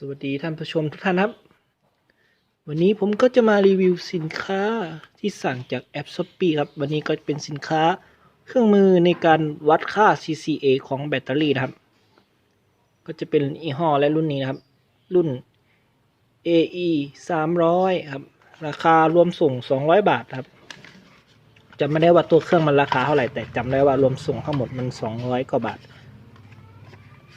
สวัสดีท่านผู้ชมทุกท่านครับ วันนี้ผมก็จะมารีวิวสินค้าที่สั่งจากแอป s h อ p e e ครับ วันนี้ก็เป็นสินค้าเครื่องมือในการวัดค่า CCA ของแบตเตอรี่นะครับ ก็จะเป็นยี่ห้อและรุ่นนี้นะครับ รุ่น AE 300ครับ ราคารวมส่ง 200 บาทครับจำไม่ได้ว่าตัวเครื่องมันราคาเท่าไหร่แต่จำได้ว่ารวมส่งทั้งหมดมัน 200 กว่าบาท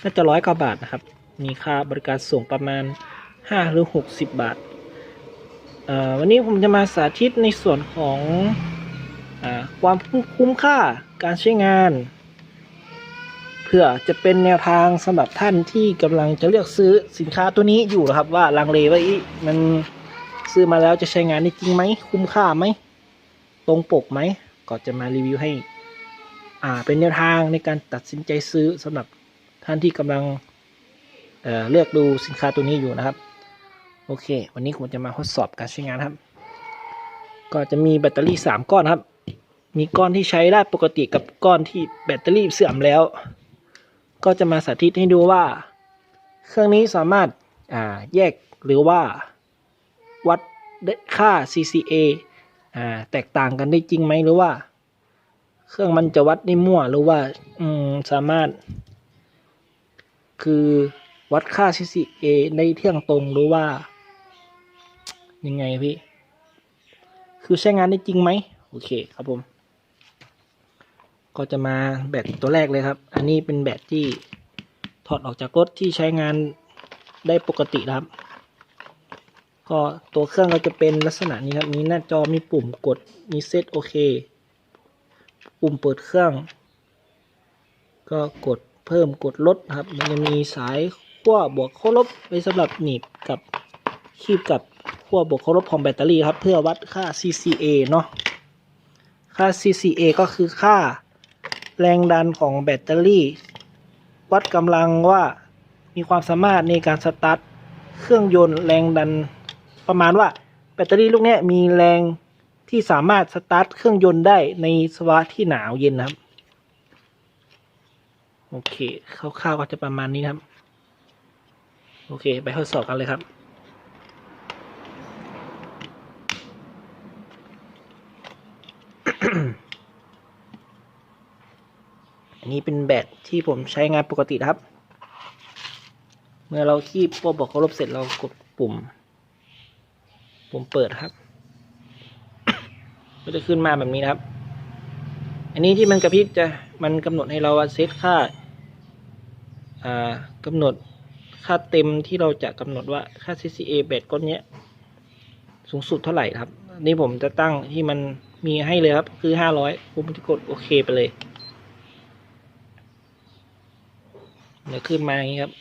น่าจะร้อยกว่าบาทนะครับ มีค่าบริการส่งประมาณ 5 หรือ 60 บาท วันนี้ผมจะมาสาธิตในส่วนของอความคุ้มค่าการใช้งาน เพื่อจะเป็นแนวทางสำหรับท่านที่กำลังจะเลือกซื้อสินค้าตัวนี้อยู่นะครับว่าลังเลว่าอีมันซื้อมาแล้วจะใช้งานได้จริงไหมคุ้มค่าไหมตรงปกไหมก็จะมารีวิวให้ อ่าเป็นแนวทางในการตัดสินใจซื้อสำหรับท่านที่กำลัง เเลือกดูสินค้าตัวนี้อยู่นะครับ โอเค วันนี้ผมจะมาทดสอบการใช้งานครับ ก็จะมีแบตเตอรี่ 3 ก้อนครับ มีก้อนที่ใช้ได้ปกติกับก้อนที่แบตเตอรี่เสื่อมแล้ว ก็จะมาสาธิตให้ดูว่า เครื่องนี้สามารถาแยกหรือว่าวัดค่า CCA าแตกต่างกันได้จริงไหมหรือว่า เครื่องมันจะวัดได้มั่วหรือว่าสามารถ คือ วัดค่า CCA ได้เที่ยงตรงหรือว่า ยังไงพี่ คือใช้งานได้จริงไหม โอเคครับผม ก็จะมาแบตตัวแรกเลยครับ อันนี้เป็นแบตที่ถอดออกจากรถที่ใช้งานได้ปกตินะครับ ก็ตัวเครื่องก็จะเป็นลักษณะนี้ครับ มีหน้าจอมีปุ่มกด มีเซตโอเค ปุ่มเปิดเครื่อง ก็กดเพิ่มกดลดครับ มันจะมีสาย ขั้วบวกขั้วลบไว้สำหรับหนีบกับคีบกับขั้วบวกขั้วลบของแบตเตอรี่ครับ เพื่อวัดค่า CCA เนาะค่า CCA ก็คือค่าแรงดันของแบตเตอรี่ วัดกำลังว่ามีความสามารถในการสตาร์ทเครื่องยนต์แรงดันประมาณว่าแบตเตอรี่ลูกนี้มีแรงที่สามารถสตาร์ทเครื่องยนต์ได้ในสภาวะที่หนาวเย็นนะครับ โอเคคร่าวๆก็จะประมาณนี้ครับ โอเค ไปทดสอบกันเลยครับอันนี้เป็นแบตที่ผมใช้งานปกติครับ เมื่อเราคีบพวกบอกเคารพเสร็จเรากดปุ่ม ปุ่มเปิดครับก็จะขึ้นมาแบบนี้นะครับ อันนี้ที่มันกระพริบจะมันกำหนดให้เราว่าเซตค่าอ่ากำหนด ค่าเต็มที่เราจะกำหนดว่าค่า CCA แบตก้อนเนี้ย สูงสุดเท่าไหร่ครับ นี่ผมจะตั้งที่มันมีให้เลยครับ คือห้าร้อยผมจะกดโอเคไปเลยเดี๋ยวขึ้นมาอย่างนี้ครับ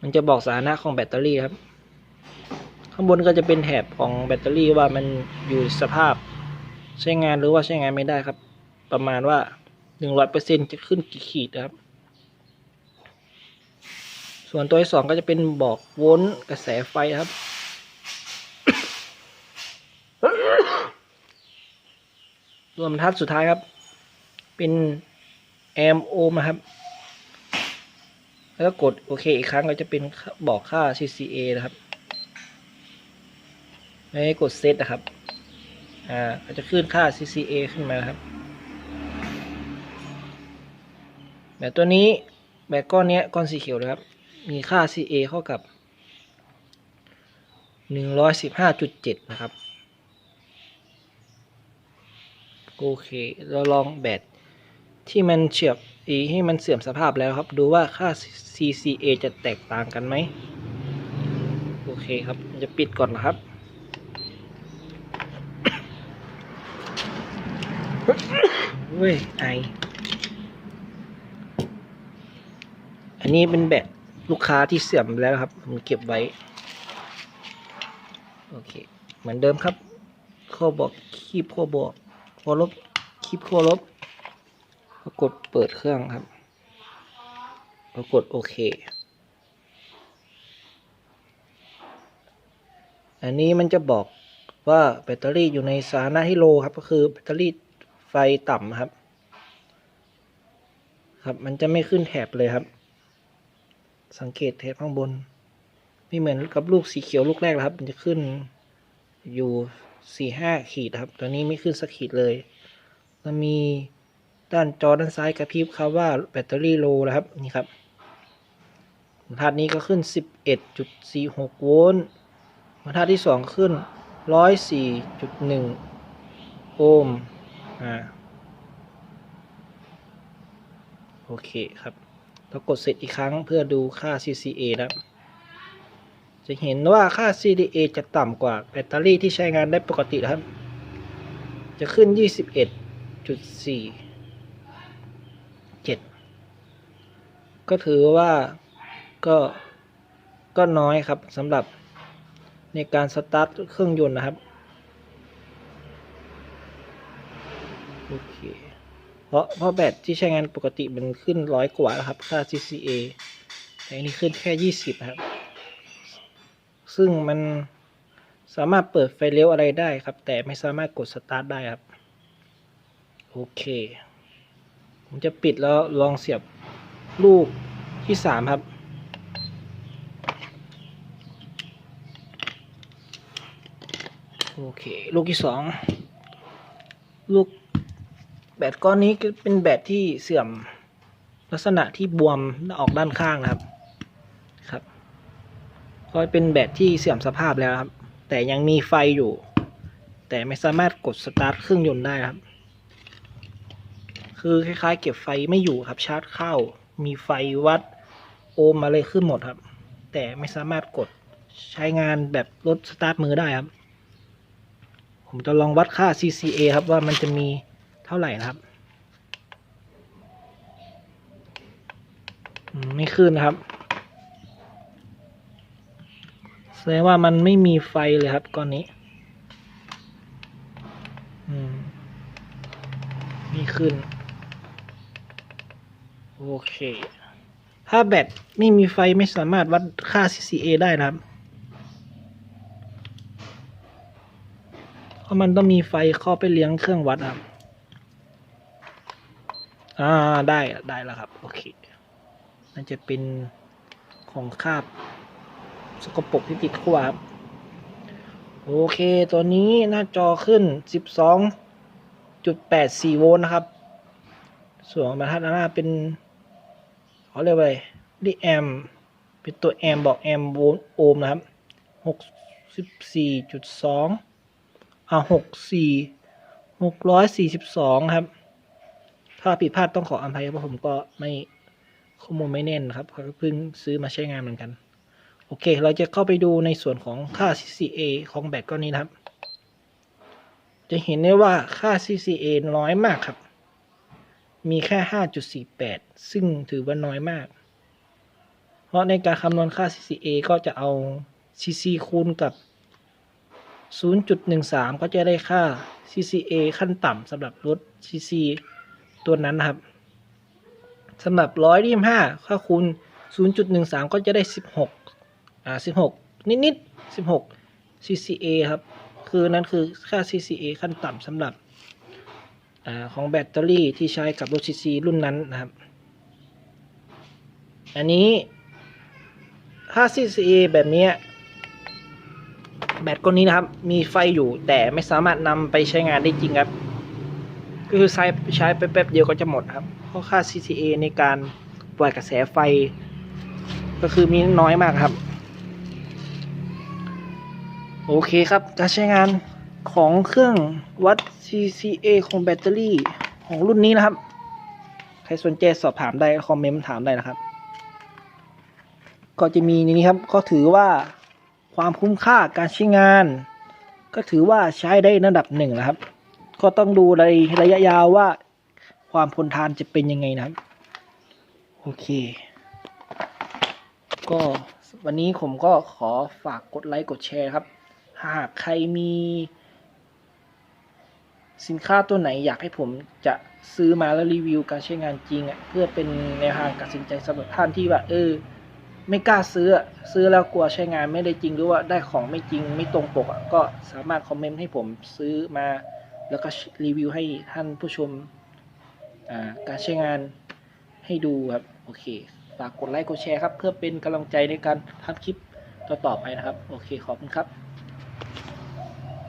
มันจะบอกสถานะของแบตเตอรี่ครับ ข้างบนก็จะเป็นแถบของแบตเตอรี่ว่ามันอยู่สภาพ ใช้งานหรือว่าใช้งานไม่ได้ครับ ประมาณว่าหนึ่งร้อยเปอร์เซ็นจะขึ้นกี่ขีดนะครับ ส่วนตัวที่สองก็จะเป็นบอกโวลต์กระแสไฟครับ รวมทัดสุดท้ายครับ เป็นแอมโอมนะครับ แล้วก็กดโอเคอีกครั้งก็จะเป็นบอกค่า CCA นะครับไม่ให้กดเซตนะครับ อ่าก็จะขึ้นค่า CCA ขึ้นมาครับ แบบตัวนี้แบบก้อนเนี้ยก้อนสีเขียวนะครับ มีค่า CA เท่ากับ 115.7 นะครับ โอเค เราลองแบตที่มันเฉียบอีให้มันเสื่อมสภาพแล้วครับ ดูว่าค่า CCA จะแตกต่างกันไหม โอเคครับ จะปิดก่อนนะครับ เว้ย ไอ อันนี้เป็นแบต ลูกค้าที่เสื่อมแล้วครับ ผมเก็บไว้ โอเค เหมือนเดิมครับข้อบอกคีบข้อบอกข้อลบคีบข้อลบก็กดเปิดเครื่องครับก็กดโอเค อันนี้มันจะบอกว่าแบตเตอรี่อยู่ในสถานะที่โลครับ ก็คือแบตเตอรี่ไฟต่ำครับ ครับ มันจะไม่ขึ้นแถบเลยครับ สังเกตเทปข้างบน ไม่เหมือนกับลูกสีเขียวลูกแรกนะครับ มันจะขึ้นอยู่สี่ห้าขีดครับตอนนี้ไม่ขึ้นสักขีดเลยแล้วมีด้านจอด้านซ้ายกระพริบครับว่าแบตเตอรี่โลนะครับ นี่ครับบรรทัดนี้ก็ขึ้น 11.46 โวลต์บรรทัดที่สองขึ้น 104.1 โอห์ม อ่า โอเคครับ เรากดเสร็จอีกครั้งเพื่อดูค่า CCA นะจะเห็นว่าค่า CDA จะต่ำกว่าแบตเตอรี่ที่ใช้งานได้ปกติครับ จะขึ้น 21.47 ก็ถือว่าก็ก็น้อยครับสำหรับในการสตาร์ทเครื่องยนต์นะครับ โอเค เพราะเพราะแบตที่ใช้งานปกติมันขึ้นร้อยกว่าแล้วครับ ค่า CCA แต่อันนี้ขึ้นแค่ 20 ครับ ซึ่งมันสามารถเปิดไฟเลี้ยวอะไรได้ครับ แต่ไม่สามารถกดสตาร์ทได้ครับ โอเค ผมจะปิดแล้วลองเสียบลูกที่สามครับโอเค ลูกที่สอง ลูก แบตก้อนนี้ก็เป็นแบตที่เสื่อมลักษณะที่บวมออกด้านข้างนะครับ ครับ ก็เป็นแบตที่เสื่อมสภาพแล้วครับ แต่ยังมีไฟอยู่ แต่ไม่สามารถกดสตาร์ทเครื่องยนต์ได้ครับ คือคล้ายๆ เก็บไฟไม่อยู่ครับ ชาร์จเข้า มีไฟวัดโอห์มอะไรขึ้นหมดครับ แต่ไม่สามารถกดใช้งานแบบรถสตาร์ทมือได้ครับ ผมจะลองวัดค่า CCA ครับว่ามันจะมี เท่าไหร่นะครับมไม่ขึ้นนะครับ แสดงว่ามันไม่มีไฟเลยครับก้อนนี้มไม่ขึ้น โอเค ถ้าแบตไม่มีไฟไม่สามารถวัดค่า CCA ได้นะครับเพราะมันต้องมีไฟเข้าไปเลี้ยงเครื่องวัดครับ อ่าได้ได้แล้วครับ โอเคน่าจะเป็นของคาบสกปรกที่ติดขั้วครับโอเค ตัวนี้หน้าจอขึ้น 12.84 โวลต์นะครับ ส่วนบรรทัดหน้าเป็นเขาเรียกว่าอะไรดิแอม เป็นตัวแอมบอกแอมโวลต์โอห์มนะครับ 64.2 อ่า 64 642 ครับ ถ้าผิดพลาดต้องขออภัยเพราะผมก็ไม่ข้อมูลไม่แน่นนะครับเพิ่งซื้อมาใช้งานเหมือนกัน โอเค เราจะเข้าไปดูในส่วนของค่า CCA ของแบตก้อนนี้นะครับ จะเห็นได้ว่าค่า CCA น้อยมากครับ มีแค่ 5.48 ซึ่งถือว่าน้อยมาก เพราะในการคำนวณค่า CCA ก็จะเอา CC คูณกับ 0.13 ก็จะได้ค่า CCA ขั้นต่ำสำหรับรถ CC ตัวนั้นนะครับสำหรับ125ค่าคูณ0.13 ก็จะได้ 16อ่า16 นิดๆ16 CCA ครับ คือนั่นคือค่า CCA ขั้นต่ำสำหรับอของแบตเตอรี่ที่ใช้กับรถ CC รุ่นนั้นนะครับ อันนี้ค่า CCA แบบนี้ แบตก้นนี้นะครับ มีไฟอยู่แต่ไม่สามารถนำไปใช้งานได้จริงครับ คือใช้ใช้ไปแป๊บเดียวก็จะหมดครับเพราะค่า CCA ในการปล่อยกระแสไฟ ก็คือมีน้อยมากครับ โอเคครับ การใช้งานของเครื่องวัด CCA ของแบตเตอรี่ของรุ่นนี้นะครับ ใครสนใจสอบถามได้ คอมเมนต์ถามได้นะครับ ก็จะมีนี้ครับ ก็ถือว่าความคุ้มค่าการใช้งาน ก็ถือว่าใช้ได้ระดับหนึ่งนะครับ ก็ต้องดูในระยะยาวว่า ความทนทานจะเป็นยังไงนะโอเค ก็วันนี้ผมก็ขอฝากกดไลค์กดแชร์ครับ หากใครมี สินค้าตัวไหนอยากให้ผมจะซื้อมาแล้วรีวิวการใช้งานจริงอะเพื่อเป็นแนวทางการตัดสินใจสำหรับท่านที่ว่าเออ ไม่กล้าซื้อซื้อแล้วกลัวใช้งานไม่ได้จริงหรือว่าได้ของไม่จริงไม่ตรงปกอะก็สามารถคอมเมนต์ให้ผมซื้อมา แล้วก็รีวิวให้ท่านผู้ชมการใช้งานให้ดูครับ โอเค ฝากกดไลค์กดแชร์ครับ เพื่อเป็นกำลังใจในการทำคลิปต่อๆไปนะครับ โอเค ขอบคุณครับ